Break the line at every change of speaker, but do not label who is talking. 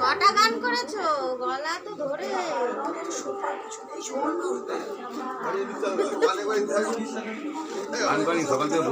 কটা গান করেছ? গলা তো ধরে।
গান বাড়ি সকাল থেকে